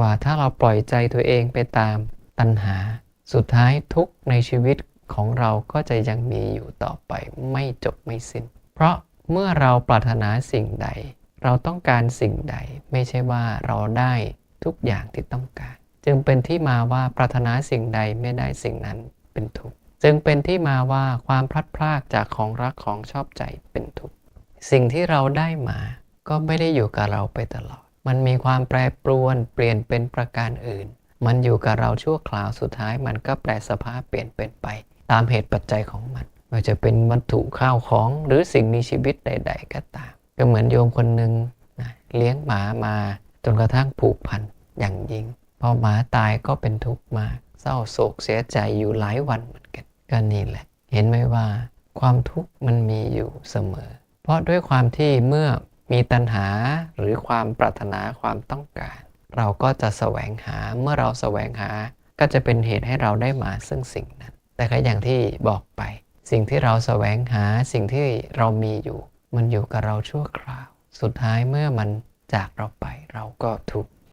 ว่าถ้าเราปล่อยใจตัวเองไปตามตัณหา สุดท้ายทุกในชีวิตของเราก็จะยังมีอยู่ต่อไปไม่จบไม่สิ้น เพราะเมื่อเราปรารถนาสิ่งใด เราต้องการสิ่งใด ไม่ใช่ว่าเราได้ทุกอย่างที่ต้องการ จึงเป็นที่มาว่าปรารถนาสิ่งใดไม่ได้สิ่งนั้นเป็นทุกข์จึงเป็นที่มาว่าความพลัดพรากจากของรักของชอบใจเป็นทุกข์สิ่งที่เราได้มาก็ไม่ได้อยู่กับเราไปตลอด มันมีความแปรปรวนเปลี่ยนเป็นประการอื่น มันอยู่กับเราชั่วคราวสุดท้ายมันก็แปรสภาพเปลี่ยนเป็นไป ตามเหตุปัจจัยของมันไม่ว่าจะเป็นวัตถุข้าวของหรือสิ่งมีชีวิตใด ๆ ก็ตาม ก็เหมือนโยมคนหนึ่งนะเลี้ยงหมามาจนกระทั่งผูกพันอย่างยิ่งพอหมาตายก็เป็นทุกข์มาก เศร้าโศกเสียใจอยู่หลายวันเหมือนกันก็นี่แหละ เห็นไหมว่า ความทุกข์มันมีอยู่เสมอ เพราะด้วยความที่เมื่อ มีตัณหาหรือความปรารถนาความต้องการ เราก็จะแสวงหาเมื่อเราแสวงหาก็จะเป็นเหตุให้เราได้มาซึ่งสิ่งนั้น แต่ก็อย่างที่บอกไป สิ่งที่เราแสวงหาสิ่งที่เรามีอยู่ มันอยู่กับเราชั่วคราว สุดท้ายเมื่อมันจากเราไปเราก็ทุกข์